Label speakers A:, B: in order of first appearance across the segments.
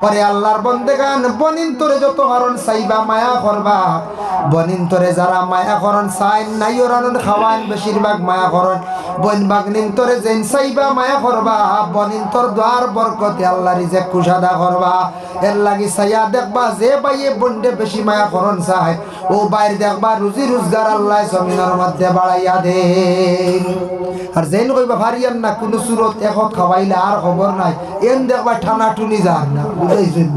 A: পরে আল্লাহর বন্দেগান বনিন তোরে যত হরণ চাইবা, মায়া করবা। বনিন তোরে যারা মায়া করণ চাইন নাই ওরান খাওয়ান, বেশিরভাগ মায়া করণ। বন বাগনিন তোরে যেন চাইবা, মায়া করবা। বনিন তোর দ্বার বরকতে আল্লাহ রিজে কুশাদা করবা। এর লাগি চাইয়া দেখবা যে বাইয়ে বন্ডে বেশি মায়া করণ চায়। ও বাইর দেখবা রুজি রোজগার আল্লাহ জমিনের মধ্যে বাড়াইয়া দেন। আর যেন কইবা ভারিয়ান না, কোনো সুরত এখন খাওয়াইলে আর খবর নাই। এন দেখবা ঠানা টুনি যার না বুঝাইছেন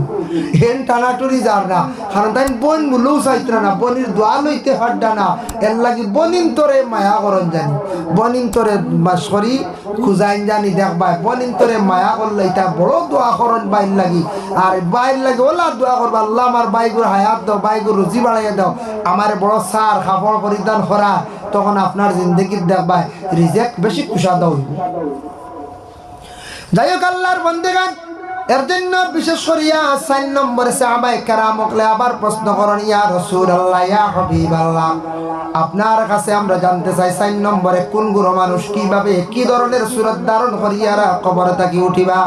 A: এন টানা টুনি যার না। কারণ বন মুলেও চাইত্রা না বনির দোয়া লইতে হাড্ডা না। এর লাগি বনিন তোরে মায়া করন জানি। বনিন তোরে সরি খুঁজাইন জানি দেখবা বনিন তোরে মায়া করলে এটা বড় দোয়া করন বাইর লাগি। আর বাইর লাগি ওলা দোয়া করবা আল্লাহ আমার বাইগুর হায়াত দাও বাইগুর রুচি বাড়াইয়া দাও। আমার বড় সার খাবার পরিধান করা তখন আপনার জিন্দগির দেখবা রিজেক্ট বেশি কুশাদা হইব যাই হোক আল্লাহর বন্দেগান। এর জন্য বিশেষ করিয়া সাইন নম্বরে সাহাবাই কারামকলে আবার প্রশ্ন করেন, ইয়া রসুল আল্লাহ ইয়া হবিব আল্লাহ আপনার কাছে আমরা জানতে চাই সাইন নম্বরে কোন গুরু মানুষ কীভাবে, কি ধরনের সুরত ধারণ করিয়ারা কবর থাকি উঠিবা?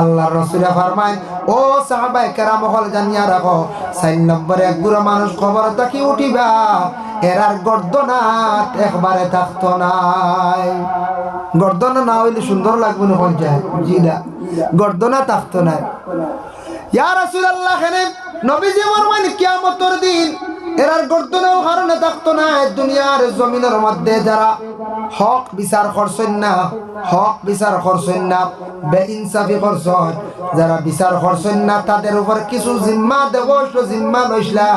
A: আল্লাহ রসুলে ফরমায় ও সাহাবাই কেরামহল জানিয়া রাখো সাইন নম্বরে এক গুরু মানুষ কবর থাকি উঠিবা। এরার গর্দনাট একবারে থাকতো নাই। গর্দনা না হইলে সুন্দর লাগবে না যায় জি না। গর্দনা থাকতো নাই। ইয়া রাসূলুল্লাহ খানে নবীজি ফরমান কিয়ামতের দিন এরার গর্দনাও কারণে থাকতো না দুনিয়ার জমিনের মধ্যে যারা হক বিচার করছেন না, হক বিচার করছেন না, বেইনসাফি করছেন। যারা বিচার করছেন না, তাদের উপর কিছু জিম্মা দেব জিম্মা লইসলা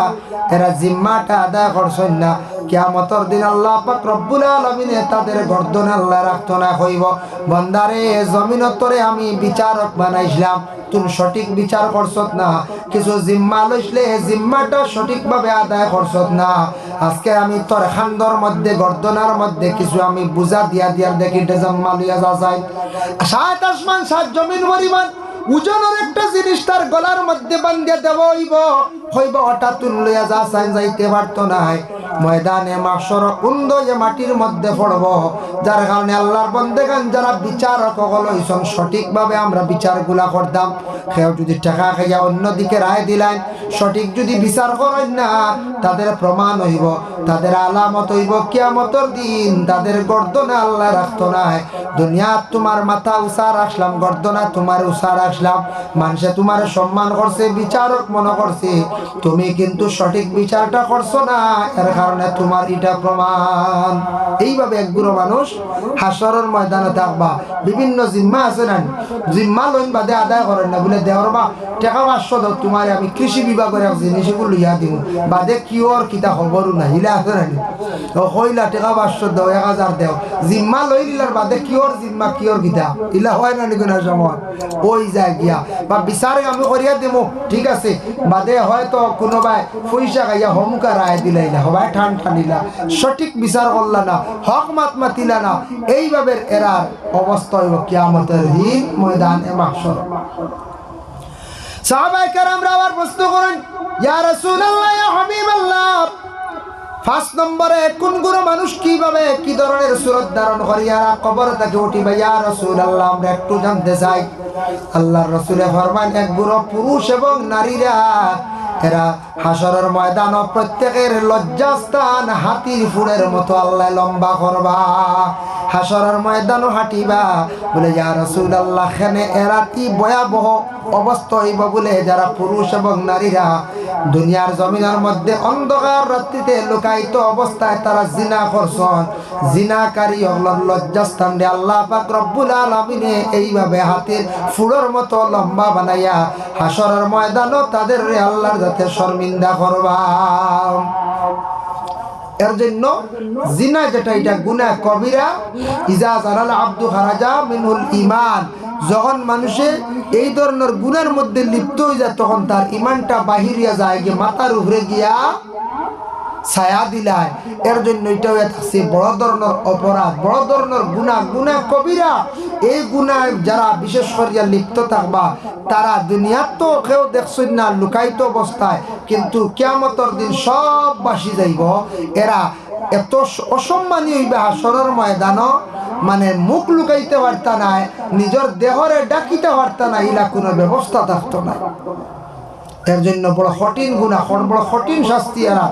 A: এরা জিম্মাটা আদায় করছেন না। কিয়ামতর দিন আল্লাহ পাক রব্বুল আলামিনে তাদের গর্দন আল্লাহ রাখতো না হইব বন্দারে, জমিনতরে আমি বিচারক বানাইছিলাম তুমি সঠিক বিচার করছত না। কিছু জিম্মা লইসলে জিম্মাটা সঠিকভাবে আদায় করছত না। আজকে আমি তোর খান্দর মধ্যে, গর্দনার মধ্যে কিছু আমি বুঝা দিয়া দিয়ার দেখি জিম্মা লইয়া যা যায়। সাত আসমান, সাত জমিন পরিমাণ। ওজনের একটা জিনিস তার গলার মধ্যে বান্ধে দেব হইব। হইব হঠাৎ তুললিয়া যা চাই যাইতে পারতো নাই। ময়দানে মাসর কুন্দ যে মাটির মধ্যে পড়ব। যার কারণে আল্লাহর বন্দেগান যারা বিচারক হইছন। সঠিকভাবে আমরা বিচারগুলা করতাম। কেউ যদি টাকা খাইয়া অন্যদিকে রায় দিলেন সঠিক যদি বিচার করেন না, তাদের প্রমাণ হইব, তাদের আলামত হইব, কিয়ামতর দিন তাদের গর্দনে আল্লাহ রাখতো নাই। দুনিয়া তোমার মাথা উষা রাখলাম, গর্দনা তোমার উষা রাখলাম। মানুষে তোমার সম্মান করছে, বিচারক মনে করছে। তুমি কিন্তু সঠিক বিচারটা করছ না, এর কারণে তোমার এটা প্রমাণ। এইভাবে একগুলো মানুষ হাসরের ময়দানে থাকবা। বিভিন্ন জিম্মা আছে না? জিম্মা লইন বাদে আদায় করেন না, বলে দেওয়ার বা টাকা পাঁচশো তোমার আমি কৃষি বিভাগের এক জিনিসগুলো লইয়া দিব বাদে কিওর কিতা খবরও নাই হিলা আছে না ও হইলা টাকা পাঁচশো দাও এক হাজার দেও। জিম্মা লই নিলার বাদে কিওর জিম্মা কিওর কিতা ইলা হয় না নাকি না সময় ওই যায় গিয়া। বা বিচারে আমি করিয়া দিব ঠিক আছে। বাদে হয়তো কোনোবাই পয়সা খাইয়া হমুকা রায় দিলাইলা হবাই ঠান ঠানিলা। সঠিক বিচার করলা না, হক মাত মাতিলা না। এইভাবে এরার অবস্থা হইব কিয়ামতের দিন ময়দান এ মাহশর সাহাবাই কারামরা আবার প্রশ্ন করেন, ইয়া রাসূলুল্লাহ, ইয়া হাবিবাল্লাহ? ফার্স্ট নম্বরে, কোন গুরু মানুষ কীভাবে কি ধরনের সুরত ধারণ করিয়া কবর থেকে উঠিবে ইয়া রাসূলুল্লাহ, আমরা একটু জানতে চাই। আল্লাহর রাসূলে ফরমান এক গুরু পুরুষ এবং নারীরা এরা হাসরের ময়দান প্রত্যেকের লজ্জাস্থান, হাতির ফুড়ের মতো আল্লাহ লম্বা করবা। হাসরের ময়দান হাঁটিবা। বলে যা রসুল আল্লাহ খেনে এরা কি ভয়াবহ অবস্থা হইব বলে যারা পুরুষ এবং নারীরা দুনিয়ার জমিনের মধ্যে অন্ধকার রাত্রিতে লুকায়িত অবস্থায় তারা জিনা করছন। জিনাকারী হলন লজ্জাস্থান রে। আল্লাহ পাক রব্বুল আলামিনে এইভাবে হাতের ফুড়ের মতো লম্বা বানাইয়া হাসরের ময়দানও তাদের রে আল্লাহর যাতে শর্মিন্দা করবা। এর জন্য জিনা যেটা, এটা গুনা কবিরা। ইজা জালাল আব্দু হারাজা মিনুল ইমান যখন মানুষে এই ধরনের গুনার মধ্যে লিপ্ত হয়ে যায়, তখন তার ইমানটা বাহিরিয়া যায় গিয়ে মাথার উপরে গিয়া ছায়া দিলায় এর জন্য এটাও থাকছে বড় ধরনের অপরাধ, বড় ধরনের গুণা গুণা কবিরা। এই গুণায় যারা বিশেষ করিয়া লিপ্ত থাকবা, তারা দুনিয়ার তো কেউ দেখছেন না, লুকায়িত অবস্থায়। কিন্তু কেয়ামতর দিন সব বাসি যাইব। এরা এত অসম্মানী হইবে হাসরের ময়দান মানে মুখ লুকাইতে পারতা নাই, নিজের দেহরে ডাকিতে পারতা না ইলা কোনো ব্যবস্থা থাকতো না। এর জন্য বড় কঠিন গুণা বড় কঠিন শাস্তি এরা।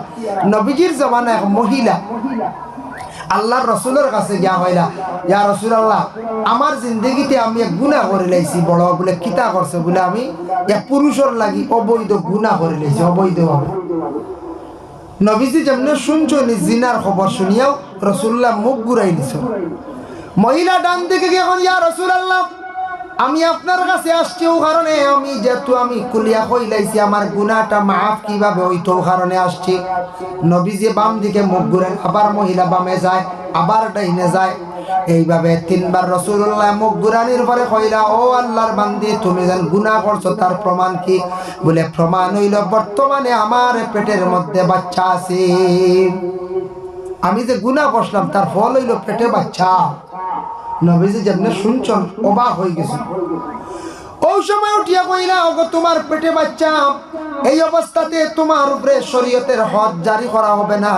A: নবীজির জমানা এক মহিলা, আল্লাহর রসুলের কাছে গিয়া হইলা, ইয়া রসুল আল্লাহ আমার জিন্দগিতে আমি এক গুণা করে লাইছি, বড় বলে কিতা করছে? বলে, আমি এক পুরুষের লাগি অবৈধ গুণা করে লাইছি, অবৈধভাবে। নবীজি যেমনি শুনছো নি জিনার খবর শুনিয়াও রসুল্লাহ মুখ ঘুরাই দিছ। মহিলা ডান দিকে এখন ইয়া রসুল আল্লাহ আমি আপনার কাছে আসছি ও কারণে আমি যেহেতু আমি কুলিয়া কইলাইছি, আমার গুনাহটা মাফ কীভাবে হইতো কারণে আসছি। নবীজি বাম দিকে মুখ ঘুরেন, আবার মহিলা বামে যায়, আবার ডাইনে যায়। এইভাবে তিনবার রসুল্লাহ মুখ ঘুরানির পরে কইলা, ও আল্লাহর বান্দি, তুমি যেন গুনাহ করছ, তার প্রমাণ কি? বলে, প্রমাণ হইল, বর্তমানে আমার পেটের মধ্যে বাচ্চা আছে। আমি যে গুনাহ করলাম তার ফল হইল পেটে বাচ্চা। নবীজি যেমনি শুনছন অবাক হয়ে গেছে। ওই সময় উঠিয়া কইলা ওগো, তোমার পেটে বাচ্চা, এই অবস্থাতে তোমার উপরে শরীয়তের হদ জারি করা হবে না।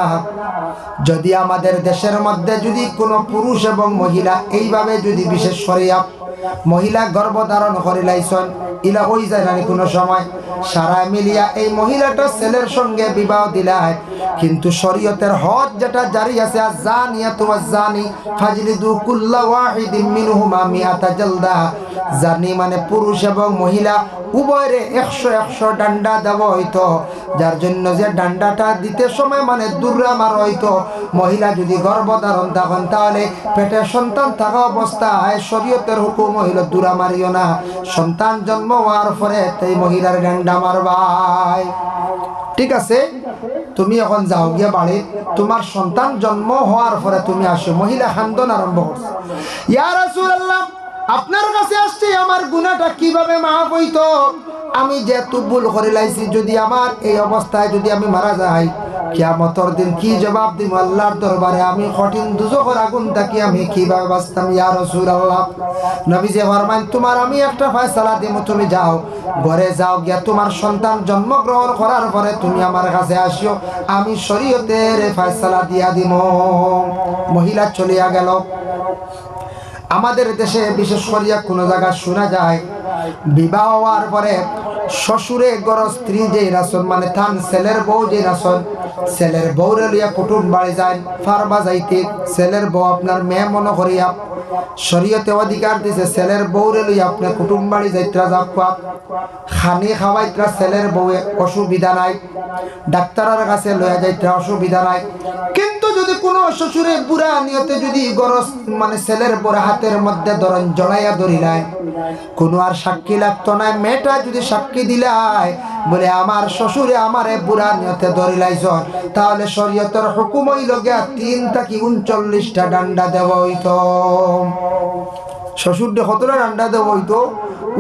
A: যদি আমাদের দেশের মধ্যে যদি কোনো পুরুষ এবং মহিলা এইভাবে যদি বিশেষ শরিয়া মহিলা গর্ভধারণ করে লাইছন ইলা ওই যায় না কোনো সময় সারা মিলিয়া এই মহিলাটা ছেলের সঙ্গে বিবাহ দিলায়। কিন্তু শরীয়তের হদ যেটা জারি আছে, আর জানিয়া তোমার জানি, ফাজলিদু কুল্লা ওয়াহিদিন মিনহুমা মিআতা জালদা। জানি মানে পুরুষ এবং মহিলা উভয়রে একশো একশো ডান্ডা দেব হইতো। যার জন্য যে ডান্ডাটা দিতে সময় মানে দূরে আমার হইতো। মহিলা যদি গর্ভধারণ তখন তাহলে পেটে সন্তান থাকা অবস্থায় শরীয়তের হুকুম হইল দূরা মারিও না। সন্তান জন্ম হওয়ার পরে তাই মহিলার ডান্ডা মারবাই। ঠিক আছে? তুমি এখন যাও গিয়া বাড়ি। তোমার সন্তান জন্ম হওয়ার পরে তুমি আসো। মহিলা খান্দন আরম্ভ করছে। ইয়ার রাসূলুল্লাহ! আপনার কাছে আসছে, আমার গুনাহটা কীভাবে মাফ হইতো? আমি যেহেতু ভুল করে লাইছি, যদি আমার এই অবস্থায় যদি আমি মারা যাই, কিয়ামতর দিন কি জবাব দিব আল্লাহর দরবারে? আমি কঠিন দুজখের আগুন থাকি আমি কীভাবে বাঁচতাম? ইয়া রাসূলুল্লাহ। নবী যে ফরমান তোমার আমি একটা ফয়সালা দিব, তুমি যাও। ঘরে যাও গিয়া তোমার সন্তান জন্মগ্রহণ করার পরে তুমি আমার কাছে আসিও। আমি শরীয়তের ফয়সালা দিয়া দিব। মহিলা চলিয়া গেল। আমাদের দেশে বিশেষ করিয়া কোনো জায়গা শোনা যায় বিবাহ হওয়ার পরে শ্বশুরে গর স্ত্রী যে রাসন মানে থান ছেলের বউ যে রাসন ছেলের বউরে লইয়া কুটুম বাড়ি যায়, ফারবা যাইতে, ছেলের বউ আপনার মেয়ে মনে করিয়া শরীয়তে অধিকার দিছে, ছেলের বউরে লইয়া আপনার কুটুম বাড়ি যাইত্রা যাক খানি খাওয়াইত্রা ছেলের বউয়ে অসুবিধা নাই, ডাক্তারের কাছে লইয়া যাইত্রা অসুবিধা নাই। কিন্তু যদি কোনো শ্বশুরে বুড়া নিয়তে যদি গরজ মানে ছেলের বড় হাতের মধ্যে ধরেন জড়াইয়া ধরি নাই কোনো আর সাক্ষী লাগতো না। মেয়েটা যদি সাক্ষী দিলাই, বলে, আমার শ্বশুরে আমারে বুড়া নিয়তে ধরিলাইছন, তাহলে শরীয়তের হুকুমই লগে গিয়া তিন থাকি উনচল্লিশটা ডান্ডা দেওয়া হইতো। শ্বশুরটা কতটা ডান্ডা দেওয়া হইতো?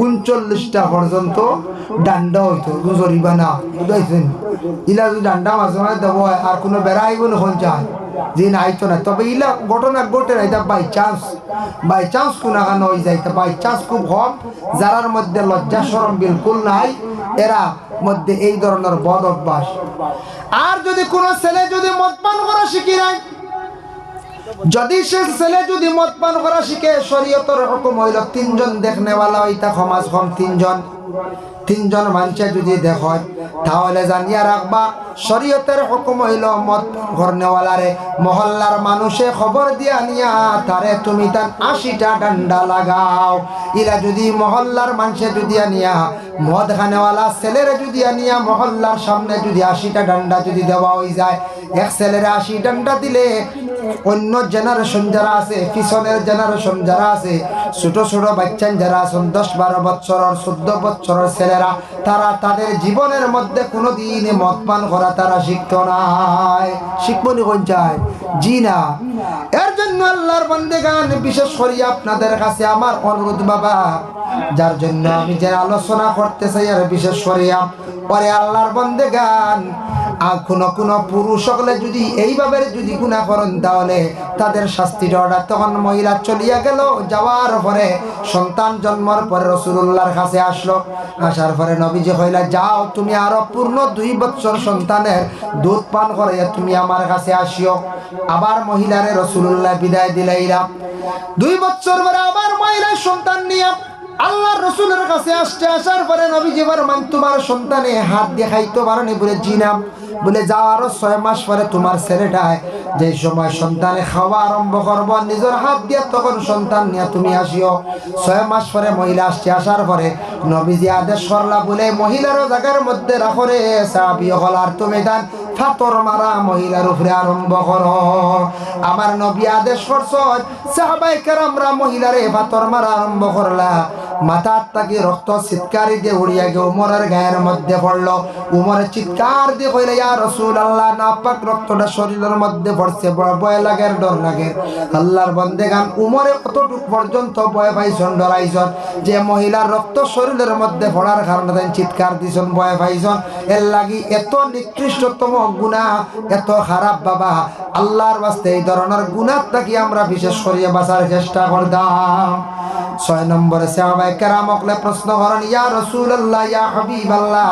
A: উনচল্লিশটা পর্যন্ত ডান্ডা হইতো। জরিবা না বুঝাইছেন? ইলা যদি ডান্ডা মাঝে মাঝে দেবো আর কোনো বেড়াইব নখন চায় যে না আইতো না। তবে ইলা ঘটনা ঘটে না। এটা বাই চান্স বাই চান্স কোনো কারণে হয়ে যায়। তা বাই চান্স খুব কম। যারার মধ্যে লজ্জা সরম বিলকুল নাই, এরা মধ্যে এই ধরনের বদ অভ্যাস। আর যদি কোনো ছেলে যদি মদ পান করা শিখি নাই যদি সে ছেলে যদি মদ পান করা শিখে, শরীয়তর হুকুম হইল তিনজন দেখনেওয়ালা হইতা সমাজ কম তিনজন। তিনজন মানুষে যদি দেখ তাহলে জানিয়া রাখবা, শরীয়তের হুকুম হইল মদ ঘরনেওয়ালারে মহল্লার মানুষে খবর দিয়া নিয়া, তারে তুমি তার আশিটা ডান্ডা লাগাও। ইরা যদি মহল্লার মানুষে যদি আনিয়া, মদ খানেওয়ালা ছেলেরে যদি আনিয়া, মহল্লার সামনে যদি আশিটা ডান্ডা যদি দেওয়া হয়ে যায়, এক ছেলেরে আশি ডান্ডা দিলে অন্য জেনারেশন যারা আছে, পিছনের জেনারেশন যারা আছে, ছোট ছোট বাচ্চান যারা আছেন, দশ বারো বছরের, চোদ্দ বছরের ছেলেরা, তারা তাদের জীবনের মধ্যে কোনো দিন মদ পান করা তারা শিখত নাই। শিখব নি কোন চায়? জি না। এর জন্য আল্লাহর বন্দে গান বিশেষ করি আপনাদের কাছে আমার অনুরোধ বাবা, যার জন্য আমি যে আলোচনা করতে চাই আর বিশেষ করিয়া পরে আল্লাহর বন্দে গান আর কোনো কোনো পুরুষ সকলে যদি এইভাবে যদি গুণা করেন, তাহলে তাদের শাস্তিটা অর্ডার তখন মহিলা চলিয়া গেল, যাওয়ার পরে সন্তান জন্মর পরে রসুল্লাহর কাছে আসলো। আসার পরে নবীজি কইলা যাও, তুমি আরও পূর্ণ দুই বছর সন্তানের দুধ পান করে তুমি আমার কাছে আসিও। আবার মহিলারে রসুল্লাহ বিদায় দিলাইরা দুই বছর পরে আবার মহিলার সন্তান নিয়ে আল্লাহ রসুলের কাছে আসতে আসার পরে নবীজি মান তোমার সন্তানে হাত দিয়ে খাইতে পারেনি? বলে জিনাম বলে, যাও আরও ছয় মাস পরে তোমার ছেলেটায় যে সময় সন্তানে খাওয়া আরম্ভ করব, নিজের হাত দিয়ে তখন সন্তান নিয়ে তুমি আসিও। ছয় মাস পরে মহিলা আসছে আসার পরে নবীজি আদেশ করলা, বলে, মহিলারও জায়গার মধ্যে রাখো রে, সাহাবি হল আর তুমি দান। ফাতর মারা মহিলার উপরে আরম্ভ কর আমার নবী আদেশ করছ সাহাবাই কেরামরা মহিলারে ফাতর মারা আরম্ভ করলা মাথার তাকে রক্ত চিৎকারি দিয়ে উড়িয়া গিয়ে উমরের গায়ের মধ্যে পড়ল। উমরের চিৎকার দিয়ে কইলে, ইয়া রসুল আল্লাহ নাপাক রক্তটা শরীরের মধ্যে পড়ছে, ভয় লাগে ডর লাগে। আল্লাহর বন্দে গান উমরে কতটুক পর্যন্ত ভয় পাইছন ডরাইছন? যে মহিলার রক্ত শরীরের মধ্যে পড়ার কারণে তাই চিৎকার দিছন, ভয় পাইছন। এর লাগি এত নিকৃষ্টতম গুণা, এত খারাপ বাবা। আল্লাহর বাস্তে এই ধরনের গুণার থাকি আমরা বিশেষ করিয়া বাঁচার চেষ্টা করতাম ছয় নম্বরে সাহাবাই কেরামকলে প্রশ্ন করেন, ইয়া রসুল্লাহ ইয়া হাবিব আল্লাহ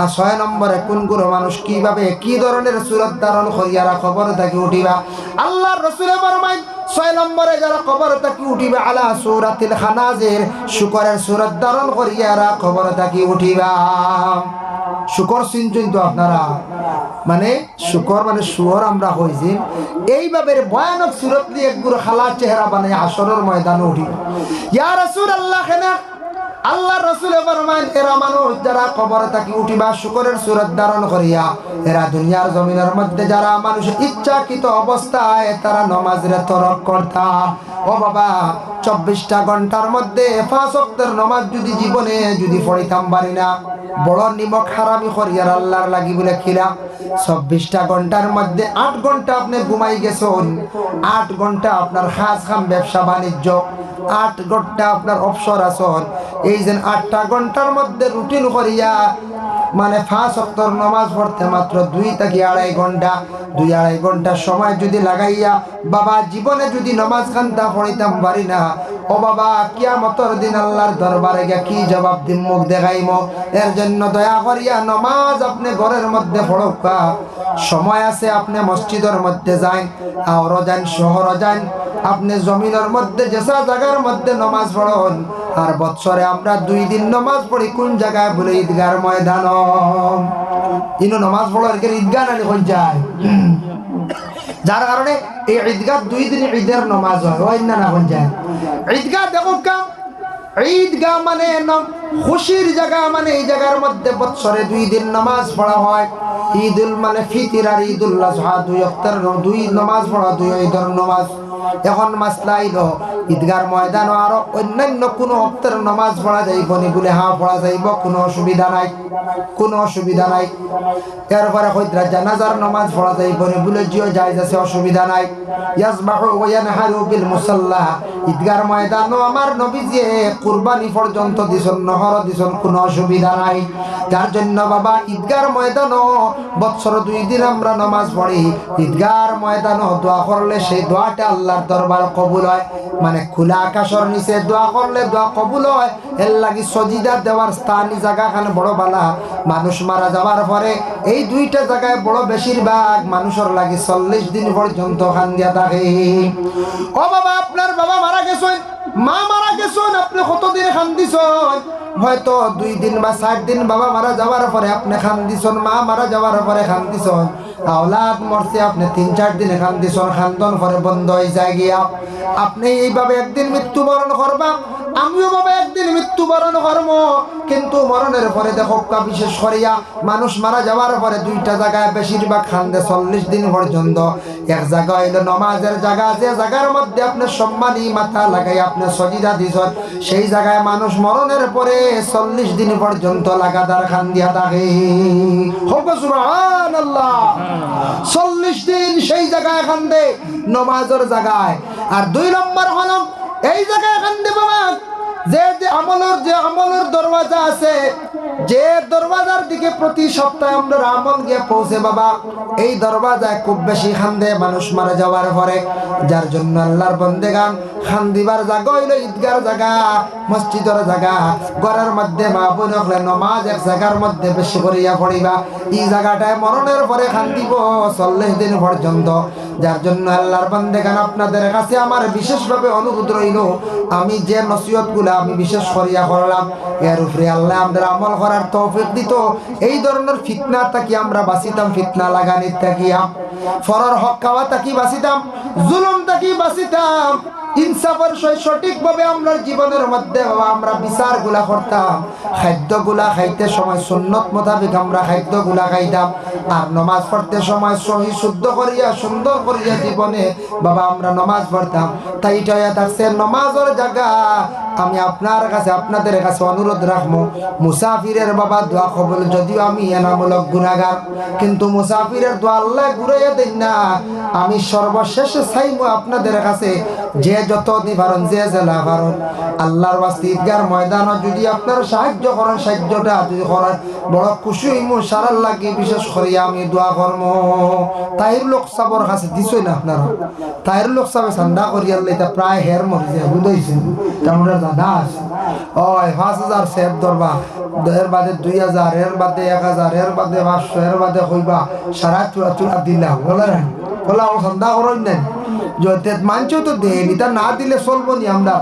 A: আর ছয় নম্বরে, কোন কোন মানুষ কীভাবে, কি ধরনের সুরত ধারণ করিয়ারা খবর থাকি উঠিবা? আল্লাহর রসুলে বরমাইন ছয় নম্বরে, যারা খবর থাকি উঠিবা, আলা সুরাতিল খানাজের, শুকরের সুরত ধারণ করিয়ারা খবর থাকি উঠিবা। শুকর চিনছেন তো আপনারা? মানে শুকর মানে শুয়র আমরা হয়েছি এইভাবে ভয়ানক সুরত দিয়ে একগুলো খালা চেহারা বানাই আসরের ময়দানে উঠি। ইয়া রাসূল আল্লাহ আল্লাহ রসুল এরা মানুষ যারা কবর থাকি উঠিবা শুকরের সুরত ধারণ করিয়া, এরা দুনিয়ার জমিনের মধ্যে যারা মানুষ ইচ্ছাকৃত অবস্থায় তারা নমাজরে তরক করতা। ও বাবা, চব্বিশটা ঘণ্টার মধ্যে অক্টের নমাজ যদি জীবনে যদি পড়িতাম পারি না। বড় নিমক হারামি করিয়ার আল্লাহর লাগি বলে খিলা। চব্বিশটা ঘণ্টার মধ্যে আট ঘণ্টা আপনি ঘুমাই গেছেন। আট ঘণ্টা আপনার খাস খাম ব্যবসা বাণিজ্য। আট ঘণ্টা আপনার অবসর আসন এই যে আটটা ঘণ্টার মধ্যে রুটিন করিয়া মানে ফাঁস অক্তর নমাজ পড়তে মাত্র দুই থেকে আড়াই ঘণ্টা, দুই আড়াই ঘণ্টা সময় যদি লাগাইয়া, বাবা জীবনে যদি নমাজ খান্তা পড়িতাম পারি না। ও বাবা, কিয়ামতর দিন আল্লাহর দরবারে গিয়া কি জবাব দিম, মুখ দেখাইম। এর জন্য দয়া করিয়া নমাজ আপনি ঘরের মধ্যে পড়কা সময় আছে আপনি মসজিদের মধ্যে যান আওর যান শহর যান। আপনি জমিনের মধ্যে যেসা জায়গার মধ্যে নমাজ পড়ন। আর বৎসরে আমরা দুই দিন নমাজ পড়ি, কোন জায়গায় বলে ঈদগার ময়দান ইনো নমাজ পড়ার ঈদগাহ নানি হয়ে যায়? যার কারণে এই ঈদগাহ দুই দিন ঈদের নমাজ হয় ওই না না যায় ঈদগাহ দেখো কাম ঈদগাহ মানে খুশির জায়গা মানে এই জায়গার মধ্যে বৎসরে দুই দিন নামাজ পড়া হয়। ঈদুল মানে ফিতির আর ঈদুল আজহা দুই অক্টার দুই নামাজ পড়া, দুই ঈদের নামাজ। এখন মাসলা আইল। ঈদগার ময়দান আরও অন্যান্য কোনো অক্তের নমাজ পড়া যাইব নি বলে হা পড়া যাইব, কোনো অসুবিধা নাই, কোনো অসুবিধা নাই। এরপরে হইতরা জানাজার নমাজ পড়া যাইব নি বলে, জিও যাই যাচ্ছে অসুবিধা নাই। ইয়াসবাহু ওয়া ইয়ানহারু বিল মুসাল্লা ঈদগার ময়দানও আমার নবীজি কুরবানি পর্যন্ত দিছন, নহর দিছন, কোনো অসুবিধা নাই। যার জন্য বাবা, ঈদগার ময়দানও বৎসর দুই দিন আমরা নামাজ পড়ি। ঈদগার ময়দানও দোয়া করলে সেই দোয়াটা আল্লাহর দরবার কবুল হয়। মানে খোলা আকাশের নিচে দোয়া করলে দোয়া কবুল হয়। এর লাগি সজিদা দেওয়ার স্থানী জায়গাখানে বড় বালা। মানুষ মারা যাওয়ার পরে এই দুইটা জায়গায় বড় বেশিরভাগ মানুষের লাগি চল্লিশ দিন পর্যন্ত খান দিয়া থাকে। ও বাবা, আপনার বাবা গেছেন? মা মারা গেছেন, আপনি কতদিন খান দিছেন হয়তো দুই দিন বা চার দিন বাবা মারা যাওয়ার পরে আপনি খান দিছন মা মারা যাওয়ার পরে খান দিছন আওলাদ মরছে, আপনি তিন চার দিন খান দিছন খান্দন পরে বন্ধ হয়ে যায় গিয়া। আপনি এইভাবে একদিন মৃত্যুবরণ করবা আমিও বাবা একদিন মৃত্যুবরণ করব, কিন্তু মরণের পরে দেখো বিশেষ করিয়া মানুষ মারা যাওয়ার পরে দুইটা জায়গায় বেশিরভাগ খান্দে চল্লিশ দিন পর্যন্ত। এক জায়গা হইল নমাজের জায়গা, যে জায়গার মধ্যে আপনি সম্মানী মাথা লাগাই আপনি সজিদা দিছন, সেই জায়গায় মানুষ মরণের পরে চল্লিশ দিন পর্যন্ত লাগাতার খান দিয়া থাকে সুবহানাল্লাহ। চল্লিশ দিন সেই জায়গায় খান্দে, নমাজের জায়গায়। আর দুই নম্বর হলাম এই জায়গায় খান্দে বাবা যে আমলের যে আমলের দরওয়াজা আছে যে দরওয়াজার দিকে প্রতি সপ্তাহে আমরা আমল গিয়ে পৌঁছে, বাবা, এই দরওয়াজায় খুব বেশি খান্দে মানুষ মারা যাওয়ার পরে, যার জন্য আল্লাহর বন্দেগান খান দিবার জায়গা হইল, ঈদগার জায়গা মসজিদের জায়গা ঘরের মধ্যে মা বোন হলে নমাজ এক জায়গার মধ্যে বেশি করিয়া পড়িবা। এই জায়গাটায় মরণের পরে খান দিব চল্লিশ দিন পর্যন্ত। যার জন্য আল্লাহর বন্দেগান আপনাদের কাছে আমার বিশেষভাবে অনুরোধ রইল, আমি যে নসিহতগুলা আমি বিশেষ করিয়া করলাম, এর উপরে আল্লাহ আমাদের আমল করার তৌফিক দিত। এই ধরনের ফিতনা তাকি আমরা বাঁচিতাম, ফিতনা লাগানির থাকিয়া ফরার হক খাওয়া তাকি বাঁচিতাম, জুলুম তাকি বাঁচিতাম। ইনসাফের সঠিকভাবে আমরা জীবনের মধ্যে আমরা করতাম খাইতে সময় সুন্নত মোতাবেক আমরা খাইতাম, আর নমাজ পড়তে সময় সহি শুদ্ধ করিয়া, সুন্দর করিয়া জীবনে বাবা আমরা নমাজ পড়তাম। তাই এটা থাকছে, নমাজের জায়গা আমি আপনার কাছে, আপনাদের কাছে অনুরোধ রাখব, মুসাফিরের বাবা দোয়া কবল, যদিও আমি এনামূলক গুণাগার কিন্তু মুসাফিরের দোয়া আল্লাহ ঘুরাইয়া দেন না। আমি সর্বশেষে চাইব আপনাদের কাছে যে যত নিবারণ, যে জেলা পারণ আল্লাহর ঈদগার ময়দানও যদি আপনার সাহায্য করেন, সাহায্যটা যদি করেন, বড় খুশি হইমু, সারার লাগে বিশেষ করে আমি দোয়া করম। তাইর লোক সাবর কাছে দিছই না আপনারা? তাইর লোক সাবে ঠান্ডা করি আল্লাহ এটা প্রায় হের মরি যায় বুঝাইছেন আমরা দাদা আছে। ওই পাঁচ হাজার সেব ধরবা এর বাদে দুই হাজার, এর বাদে এক হাজার, এর বাদে পাঁচশো, এর বাদে কইবা, সারা চুরা চুরা দিলাম। বলে বলা ও ঠান্ডা করেন নেন যদি মানছেও তো দেয়নি তা না দিলে চলবো নি আমরা।